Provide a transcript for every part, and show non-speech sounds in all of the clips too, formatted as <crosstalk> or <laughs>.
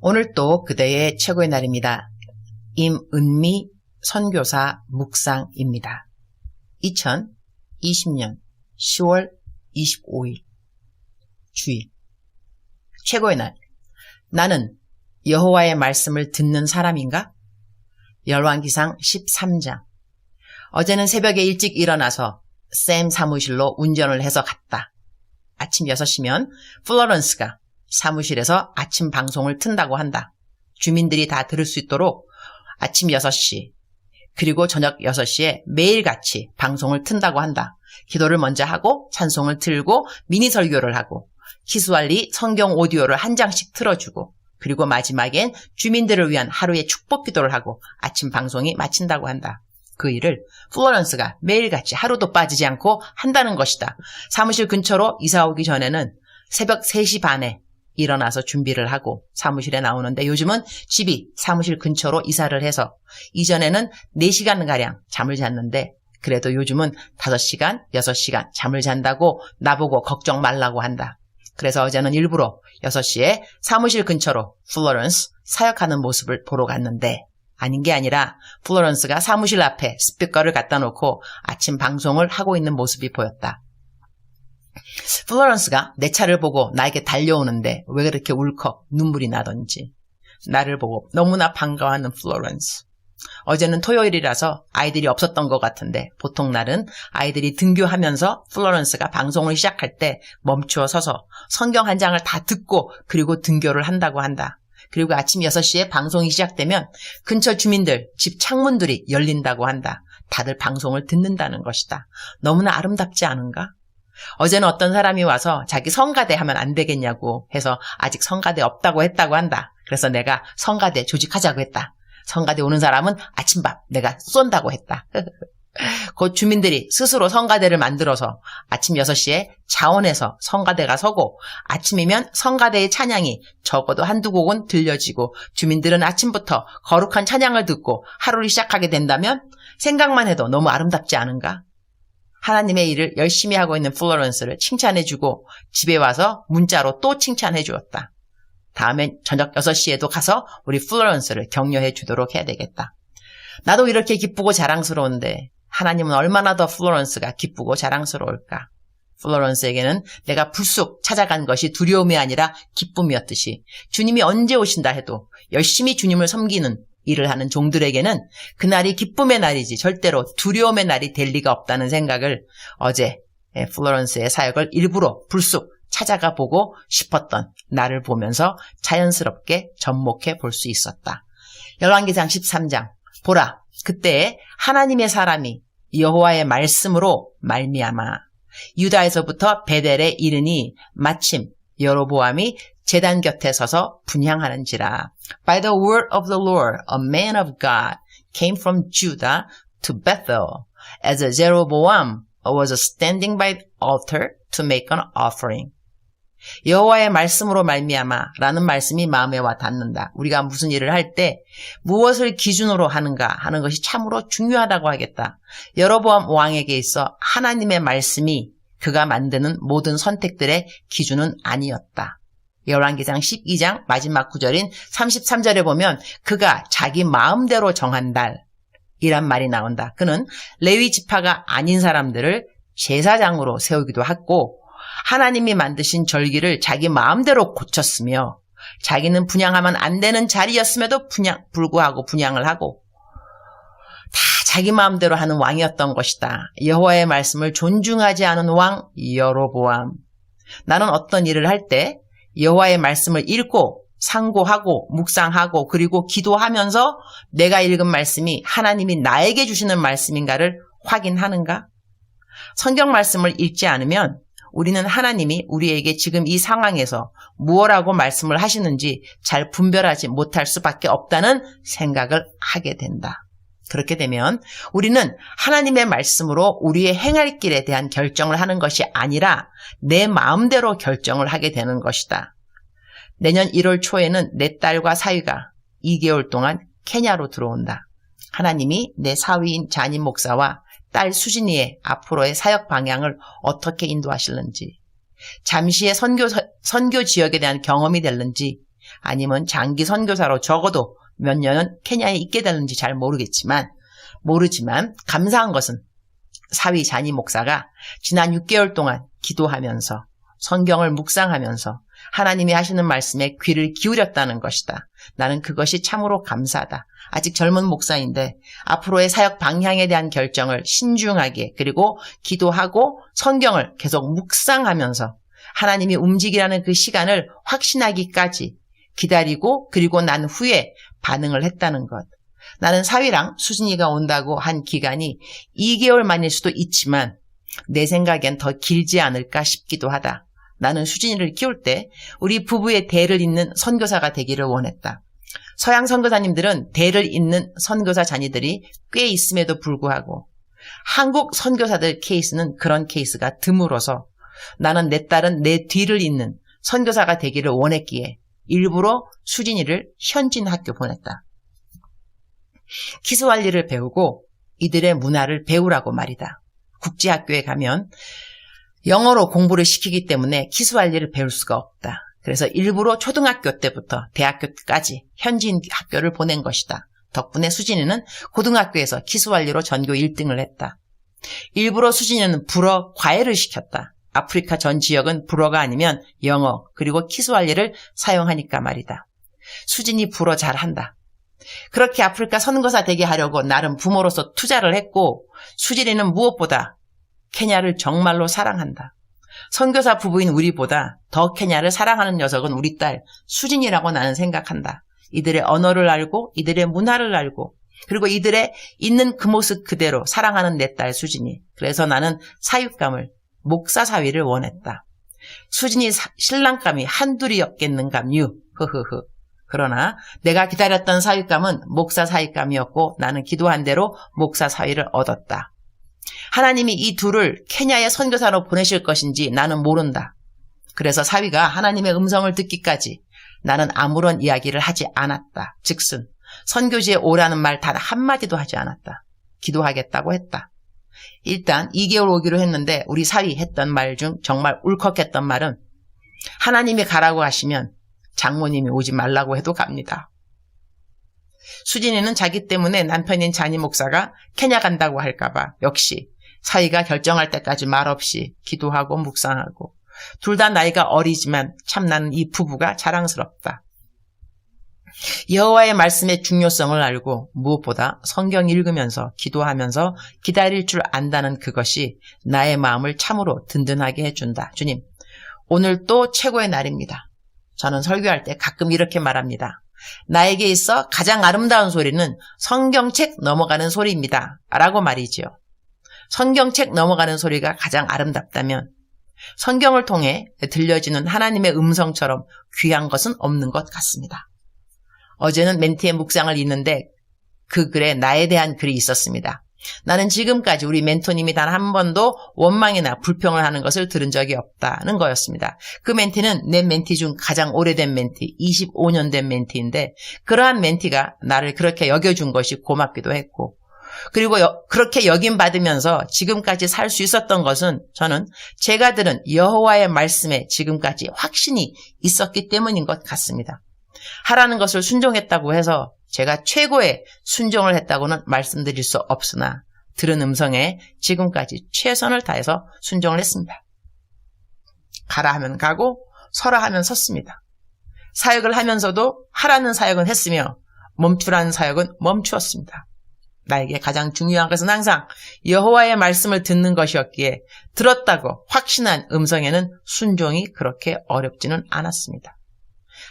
오늘 또 그대의 최고의 날입니다. 임은미 선교사 묵상입니다. 2020년 10월 25일 주일 최고의 날 나는 여호와의 말씀을 듣는 사람인가? 열왕기상 13장 어제는 새벽에 일찍 일어나서 샘 사무실로 운전을 해서 갔다. 아침 6시면 플로런스가 사무실에서 아침 방송을 튼다고 한다. 주민들이 다 들을 수 있도록 아침 6시, 그리고 저녁 6시에 매일같이 방송을 튼다고 한다. 기도를 먼저 하고 찬송을 틀고 미니 설교를 하고 키스왈리 성경 오디오를 한 장씩 틀어주고 그리고 마지막엔 주민들을 위한 하루의 축복 기도를 하고 아침 방송이 마친다고 한다. 그 일을 플로런스가 매일같이 하루도 빠지지 않고 한다는 것이다. 사무실 근처로 이사 오기 전에는 새벽 3시 반에 일어나서 준비를 하고 사무실에 나오는데 요즘은 집이 사무실 근처로 이사를 해서 이전에는 4시간가량 잠을 잤는데 그래도 요즘은 5시간, 6시간 잠을 잔다고 나보고 걱정 말라고 한다. 그래서 어제는 일부러 6시에 사무실 근처로 플로런스 사역하는 모습을 보러 갔는데 아닌 게 아니라 플로런스가 사무실 앞에 스피커를 갖다 놓고 아침 방송을 하고 있는 모습이 보였다. 플로런스가 내 차를 보고 나에게 달려오는데 왜 그렇게 울컥 눈물이 나던지 나를 보고 너무나 반가워하는 플로런스. 어제는 토요일이라서 아이들이 없었던 것 같은데 보통 날은 아이들이 등교하면서 플로런스가 방송을 시작할 때 멈추어 서서 성경 한 장을 다 듣고 그리고 등교를 한다고 한다. 그리고 아침 6시에 방송이 시작되면 근처 주민들 집 창문들이 열린다고 한다. 다들 방송을 듣는다는 것이다. 너무나 아름답지 않은가? 어제는 어떤 사람이 와서 자기 성가대 하면 안 되겠냐고 해서 아직 성가대 없다고 했다고 한다. 그래서 내가 성가대 조직하자고 했다. 성가대 오는 사람은 아침밥 내가 쏜다고 했다. <laughs> 곧 주민들이 스스로 성가대를 만들어서 아침 6시에 자원에서 성가대가 서고 아침이면 성가대의 찬양이 적어도 한두 곡은 들려지고 주민들은 아침부터 거룩한 찬양을 듣고 하루를 시작하게 된다면 생각만 해도 너무 아름답지 않은가? 하나님의 일을 열심히 하고 있는 플로런스를 칭찬해주고 집에 와서 문자로 또 칭찬해 주었다. 다음엔 저녁 6시에도 가서 우리 플로런스를 격려해 주도록 해야 되겠다. 나도 이렇게 기쁘고 자랑스러운데 하나님은 얼마나 더 플로런스가 기쁘고 자랑스러울까? 플로런스에게는 내가 불쑥 찾아간 것이 두려움이 아니라 기쁨이었듯이 주님이 언제 오신다 해도 열심히 주님을 섬기는 일을 하는 종들에게는 그날이 기쁨의 날이지 절대로 두려움의 날이 될 리가 없다는 생각을 어제 플로런스의 사역을 일부러 불쑥 찾아가 보고 싶었던 나를 보면서 자연스럽게 접목해 볼 수 있었다. 열왕기상 13장 보라 그때 하나님의 사람이 여호와의 말씀으로 말미암아 유다에서부터 베델에 이르니 마침 여로보암이 재단 곁에 서서 분향하는지라. By the word of the Lord, a man of God came from Judah to Bethel as Jeroboam was standing by the altar to make an offering. 여호와의 말씀으로 말미암아라는 말씀이 마음에 와 닿는다. 우리가 무슨 일을 할 때 무엇을 기준으로 하는가 하는 것이 참으로 중요하다고 하겠다. 여로보암 왕에게 있어 하나님의 말씀이 그가 만드는 모든 선택들의 기준은 아니었다. 열왕기상 12장 마지막 구절인 33절에 보면 그가 자기 마음대로 정한 달 이란 말이 나온다. 그는 레위 지파가 아닌 사람들을 제사장으로 세우기도 했고 하나님이 만드신 절기를 자기 마음대로 고쳤으며 자기는 분양하면 안 되는 자리였음에도 분양 불구하고 분양을 하고 다 자기 마음대로 하는 왕이었던 것이다. 여호와의 말씀을 존중하지 않은 왕 여로보암. 나는 어떤 일을 할 때 여호와의 말씀을 읽고 상고하고 묵상하고 그리고 기도하면서 내가 읽은 말씀이 하나님이 나에게 주시는 말씀인가를 확인하는가? 성경 말씀을 읽지 않으면 우리는 하나님이 우리에게 지금 이 상황에서 무엇라고 말씀을 하시는지 잘 분별하지 못할 수밖에 없다는 생각을 하게 된다. 그렇게 되면 우리는 하나님의 말씀으로 우리의 행할 길에 대한 결정을 하는 것이 아니라 내 마음대로 결정을 하게 되는 것이다. 내년 1월 초에는 내 딸과 사위가 2개월 동안 케냐로 들어온다. 하나님이 내 사위인 잔임 목사와 딸 수진이의 앞으로의 사역 방향을 어떻게 인도하실는지, 잠시의 선교, 선교 지역에 대한 경험이 될는지, 아니면 장기 선교사로 적어도 몇 년은 케냐에 있게 되는지 잘 모르겠지만 모르지만 감사한 것은 사위 자니 목사가 지난 6개월 동안 기도하면서 성경을 묵상하면서 하나님이 하시는 말씀에 귀를 기울였다는 것이다. 나는 그것이 참으로 감사하다. 아직 젊은 목사인데 앞으로의 사역 방향에 대한 결정을 신중하게 그리고 기도하고 성경을 계속 묵상하면서 하나님이 움직이라는 그 시간을 확신하기까지 기다리고 그리고 난 후에 반응을 했다는 것. 나는 사위랑 수진이가 온다고 한 기간이 2개월 만일 수도 있지만 내 생각엔 더 길지 않을까 싶기도 하다. 나는 수진이를 키울 때 우리 부부의 대를 잇는 선교사가 되기를 원했다. 서양 선교사님들은 대를 잇는 선교사 자녀들이 꽤 있음에도 불구하고 한국 선교사들 케이스는 그런 케이스가 드물어서 나는 내 딸은 내 뒤를 잇는 선교사가 되기를 원했기에 일부러 수진이를 현진 학교 보냈다. 키스왈리를 배우고 이들의 문화를 배우라고 말이다. 국제학교에 가면 영어로 공부를 시키기 때문에 키스왈리를 배울 수가 없다. 그래서 일부러 초등학교 때부터 대학교 까지 현지인 학교를 보낸 것이다. 덕분에 수진이는 고등학교에서 키스왈리로 전교 1등을 했다. 일부러 수진이는 불어 과외를 시켰다. 아프리카 전 지역은 불어가 아니면 영어 그리고 키스왈리를 사용하니까 말이다. 수진이 불어 잘한다. 그렇게 아프리카 선거사 되게 하려고 나름 부모로서 투자를 했고 수진이는 무엇보다 케냐를 정말로 사랑한다. 선교사 부부인 우리보다 더 케냐를 사랑하는 녀석은 우리 딸 수진이라고 나는 생각한다. 이들의 언어를 알고 이들의 문화를 알고 그리고 이들의 있는 그 모습 그대로 사랑하는 내 딸 수진이. 그래서 나는 사육감을 목사 사위를 원했다. 수진이 사, 신랑감이 한둘이었겠는감유. 흐흐흐. 그러나 내가 기다렸던 사윗감은 목사 사윗감이었고 나는 기도한 대로 목사 사위를 얻었다. 하나님이 이 둘을 케냐의 선교사로 보내실 것인지 나는 모른다. 그래서 사위가 하나님의 음성을 듣기까지 나는 아무런 이야기를 하지 않았다. 즉슨 선교지에 오라는 말 단 한마디도 하지 않았다. 기도하겠다고 했다. 일단 2개월 오기로 했는데 우리 사위 했던 말 중 정말 울컥했던 말은 하나님이 가라고 하시면 장모님이 오지 말라고 해도 갑니다. 수진이는 자기 때문에 남편인 자니 목사가 케냐 간다고 할까봐 역시 사이가 결정할 때까지 말없이 기도하고 묵상하고 둘 다 나이가 어리지만 참 나는 이 부부가 자랑스럽다. 여호와의 말씀의 중요성을 알고 무엇보다 성경 읽으면서 기도하면서 기다릴 줄 안다는 그것이 나의 마음을 참으로 든든하게 해준다. 주님, 오늘 또 최고의 날입니다. 저는 설교할 때 가끔 이렇게 말합니다. 나에게 있어 가장 아름다운 소리는 성경책 넘어가는 소리입니다. 라고 말이지요. 성경책 넘어가는 소리가 가장 아름답다면 성경을 통해 들려지는 하나님의 음성처럼 귀한 것은 없는 것 같습니다. 어제는 멘티의 묵상을 읽는데 그 글에 나에 대한 글이 있었습니다. 나는 지금까지 우리 멘토님이 단 한 번도 원망이나 불평을 하는 것을 들은 적이 없다는 거였습니다. 그 멘티는 내 멘티 중 가장 오래된 멘티, 25년 된 멘티인데 그러한 멘티가 나를 그렇게 여겨준 것이 고맙기도 했고 그리고 여, 그렇게 여김 받으면서 지금까지 살 수 있었던 것은 저는 제가 들은 여호와의 말씀에 지금까지 확신이 있었기 때문인 것 같습니다. 하라는 것을 순종했다고 해서 제가 최고의 순종을 했다고는 말씀드릴 수 없으나 들은 음성에 지금까지 최선을 다해서 순종을 했습니다. 가라 하면 가고 서라 하면 섰습니다. 사역을 하면서도 하라는 사역은 했으며 멈추라는 사역은 멈추었습니다. 나에게 가장 중요한 것은 항상 여호와의 말씀을 듣는 것이었기에 들었다고 확신한 음성에는 순종이 그렇게 어렵지는 않았습니다.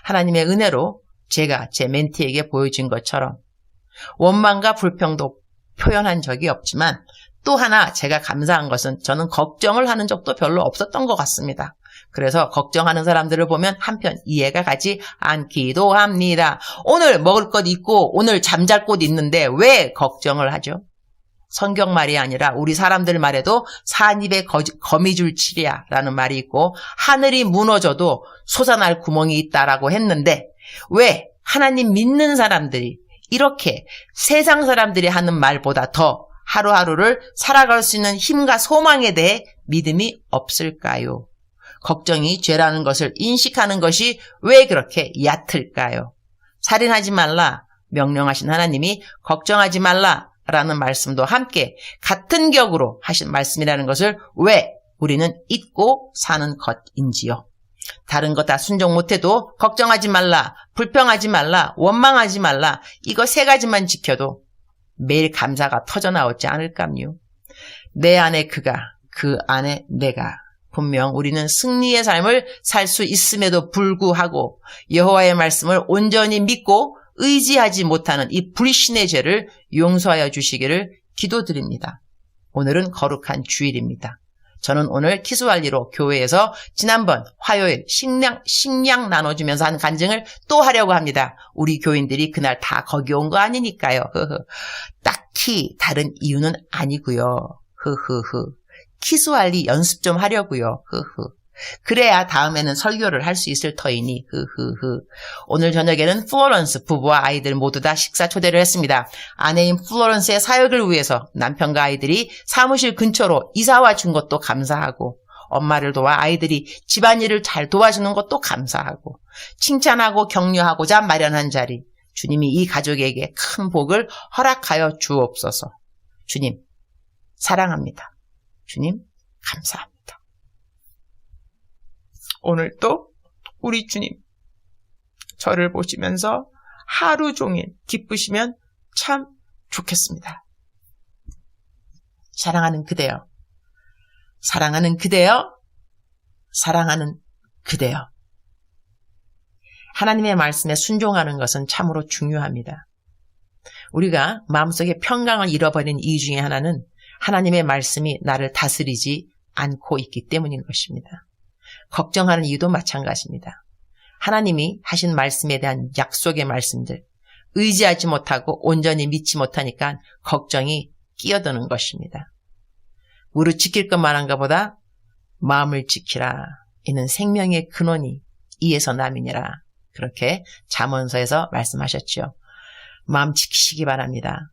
하나님의 은혜로 제가 제 멘티에게 보여준 것처럼 원망과 불평도 표현한 적이 없지만 또 하나 제가 감사한 것은 저는 걱정을 하는 적도 별로 없었던 것 같습니다. 그래서 걱정하는 사람들을 보면 한편 이해가 가지 않기도 합니다. 오늘 먹을 것 있고 오늘 잠잘 곳 있는데 왜 걱정을 하죠? 성경 말이 아니라 우리 사람들 말에도 산입에 거미줄 치랴 라는 말이 있고 하늘이 무너져도 솟아날 구멍이 있다라고 했는데 왜 하나님 믿는 사람들이 이렇게 세상 사람들이 하는 말보다 더 하루하루를 살아갈 수 있는 힘과 소망에 대해 믿음이 없을까요? 걱정이 죄라는 것을 인식하는 것이 왜 그렇게 얕을까요? 살인하지 말라 명령하신 하나님이 걱정하지 말라 라는 말씀도 함께 같은 격으로 하신 말씀이라는 것을 왜 우리는 잊고 사는 것인지요. 다른 거 다 순종 못해도 걱정하지 말라, 불평하지 말라, 원망하지 말라 이거 세 가지만 지켜도 매일 감사가 터져 나오지 않을까요? 내 안에 그가, 그 안에 내가 분명 우리는 승리의 삶을 살 수 있음에도 불구하고 여호와의 말씀을 온전히 믿고 의지하지 못하는 이 불신의 죄를 용서하여 주시기를 기도드립니다. 오늘은 거룩한 주일입니다. 저는 오늘 키스왈리로 교회에서 지난번 화요일 식량, 식량 나눠주면서 한 간증을 또 하려고 합니다. 우리 교인들이 그날 다 거기 온 거 아니니까요. 딱히 다른 이유는 아니고요. 흐흐흐. 키스왈리 연습 좀 하려고요. 흐흐. 그래야 다음에는 설교를 할 수 있을 터이니 흐흐흐. 오늘 저녁에는 플로런스 부부와 아이들 모두 다 식사 초대를 했습니다. 아내인 플로런스의 사역을 위해서 남편과 아이들이 사무실 근처로 이사와 준 것도 감사하고 엄마를 도와 아이들이 집안일을 잘 도와주는 것도 감사하고 칭찬하고 격려하고자 마련한 자리 주님이 이 가족에게 큰 복을 허락하여 주옵소서. 주님 사랑합니다. 주님 감사합니다. 오늘 또 우리 주님 저를 보시면서 하루 종일 기쁘시면 참 좋겠습니다. 사랑하는 그대여, 사랑하는 그대여, 사랑하는 그대여. 하나님의 말씀에 순종하는 것은 참으로 중요합니다. 우리가 마음속에 평강을 잃어버린 이유 중에 하나는 하나님의 말씀이 나를 다스리지 않고 있기 때문인 것입니다. 걱정하는 이유도 마찬가지입니다. 하나님이 하신 말씀에 대한 약속의 말씀들, 의지하지 못하고 온전히 믿지 못하니까 걱정이 끼어드는 것입니다. 무릇 지킬 것만 한가 보다 마음을 지키라. 이는 생명의 근원이 이에서 남이니라. 그렇게 잠언서에서 말씀하셨죠. 마음 지키시기 바랍니다.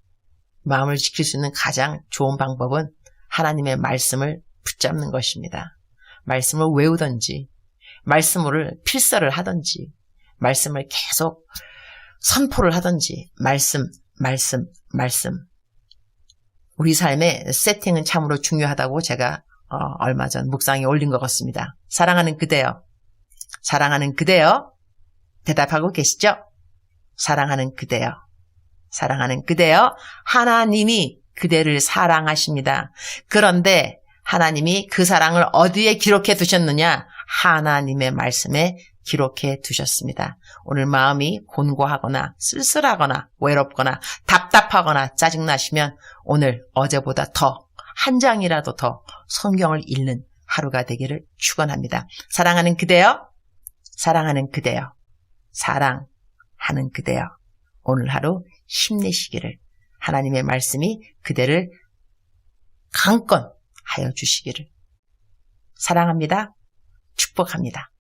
마음을 지킬 수 있는 가장 좋은 방법은 하나님의 말씀을 붙잡는 것입니다. 말씀을 외우던지, 말씀을 필사를 하던지, 말씀을 계속 선포를 하던지, 말씀, 말씀, 말씀. 우리 삶의 세팅은 참으로 중요하다고 제가 어, 얼마 전 묵상에 올린 것 같습니다. 사랑하는 그대여, 사랑하는 그대여, 대답하고 계시죠? 사랑하는 그대여, 사랑하는 그대여, 하나님이 그대를 사랑하십니다. 그런데 하나님이 그 사랑을 어디에 기록해 두셨느냐? 하나님의 말씀에 기록해 두셨습니다. 오늘 마음이 곤고하거나 쓸쓸하거나 외롭거나 답답하거나 짜증나시면 오늘 어제보다 더 한 장이라도 더 성경을 읽는 하루가 되기를 축원합니다. 사랑하는 그대여, 사랑하는 그대여, 사랑하는 그대여. 오늘 하루 힘내시기를 하나님의 말씀이 그대를 강권 하여 주시기를 사랑합니다. 축복합니다.